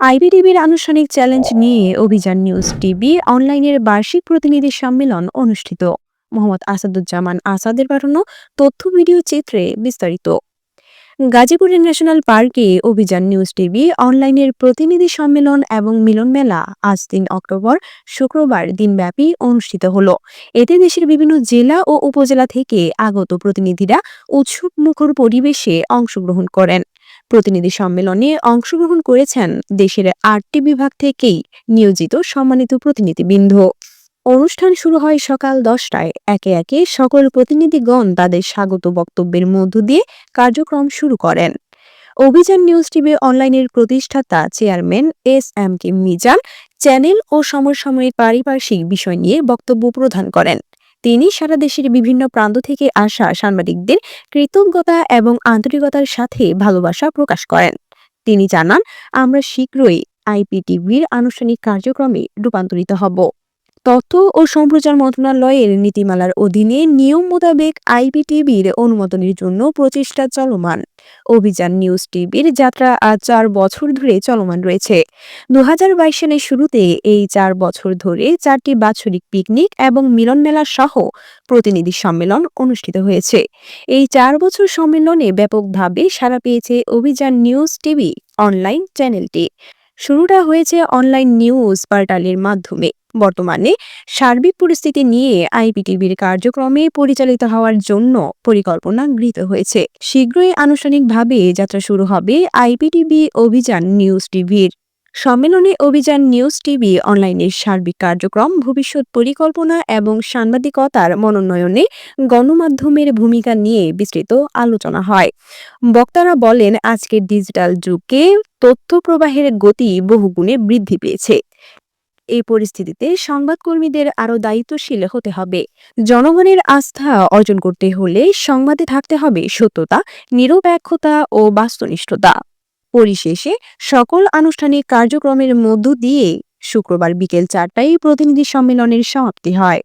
আইবিটিভির আনুষ্ঠানিক চ্যালেঞ্জ নিয়ে অভিযান নিউজ টিভি অনলাইনের বার্ষিক প্রতিনিধি সম্মেলন অনুষ্ঠিত। মোহাম্মদ আসাদুজ্জামান আসাদের পাঠানো তথ্য ভিডিও চিত্রে বিস্তারিত। গাজীপুরের ন্যাশনাল পার্কে অভিযান নিউজ টিভি অনলাইনের প্রতিনিধি সম্মেলন এবং মিলন মেলা আজ তিন অক্টোবর, শুক্রবার দিনব্যাপী অনুষ্ঠিত হলো। এতে দেশের বিভিন্ন জেলা ও উপজেলা থেকে আগত প্রতিনিধিরা উৎসব মুখর পরিবেশে অংশগ্রহণ করেন। প্রতিনিধি সম্মেলনে অংশগ্রহণ করেছেন দেশের আটটি বিভাগ থেকেই নিয়োজিত সম্মানিত প্রতিনিধিবৃন্দ। অনুষ্ঠান শুরু হয় সকাল দশটায়। একে একে সকল প্রতিনিধিগণ তাদের স্বাগত বক্তব্যের মধ্য দিয়ে কার্যক্রম শুরু করেন। অভিযান নিউজ টিভি অনলাইনের প্রতিষ্ঠাতা chairman S M K Mizan channel ও সমসাময়িক পারিপার্শ্বিক বিষয় নিয়ে বক্তব্য প্রদান করেন। তিনি সারা দেশের বিভিন্ন প্রান্ত থেকে আসা সাংবাদিকদের কৃতজ্ঞতা এবং আন্তরিকতার সাথে ভালোবাসা প্রকাশ করেন। তিনি জানান, আমরা শীঘ্রই আইপিটিভির আনুষ্ঠানিক কার্যক্রমে রূপান্তরিত হব। তথ্য ও সম্প্রচার মন্ত্রণালয়ের নীতিমালার অধীনে নিয়ম মোতাবেক আইপিটিভির অনুমোদনের জন্য প্রচেষ্টা চলমান। অভিযান নিউজ টিভির যাত্রা আজ চার বছর ধরে চলমান রয়েছে। দু সালের শুরুতে এই চার বছর ধরে চারটি বাৎসরিক পিকনিক এবং মিলন মেলা সহ প্রতিনিধি সম্মেলন অনুষ্ঠিত হয়েছে। এই চার বছর সম্মেলনে ব্যাপকভাবে সাড়া পেয়েছে অভিযান নিউজ টিভি অনলাইন চ্যানেলটি। শুরুটা হয়েছে অনলাইন নিউজ পোর্টালের মাধ্যমে। বর্তমানে সার্বিক পরিস্থিতি নিয়ে আইপিটিভির কার্যক্রমে পরিচালিত হওয়ার জন্য পরিকল্পনা গৃহীত হয়েছে। শীঘ্রই আনুষ্ঠানিকভাবে যাত্রা শুরু হবে আইপিটিভি অভিযান নিউজ টিভির। সম্মেলনে অভিযান নিউজ টিভি অনলাইনের সার্বিক কার্যক্রম, ভবিষ্যৎ পরিকল্পনা এবং সাংবাদিকতার মনোনয়নে গণমাধ্যমের ভূমিকা নিয়ে বিস্তৃত আলোচনা হয়। বক্তারা বলেন, আজকের ডিজিটাল যুগে তথ্য প্রবাহের গতি বহুগুণে বৃদ্ধি পেয়েছে। এই পরিস্থিতিতে সংবাদকর্মীদের আরও দায়িত্বশীল হতে হবে। জনগণের আস্থা অর্জন করতে হলে সংবাদে থাকতে হবে সত্যতা, নিরপেক্ষতা ও বাস্তুনিষ্ঠতা পরিশেষে, সকল আনুষ্ঠানিক কার্যক্রমের মধ্য দিয়ে শুক্রবার বিকেল চারটায় প্রতিনিধি সম্মেলনের সমাপ্তি হয়।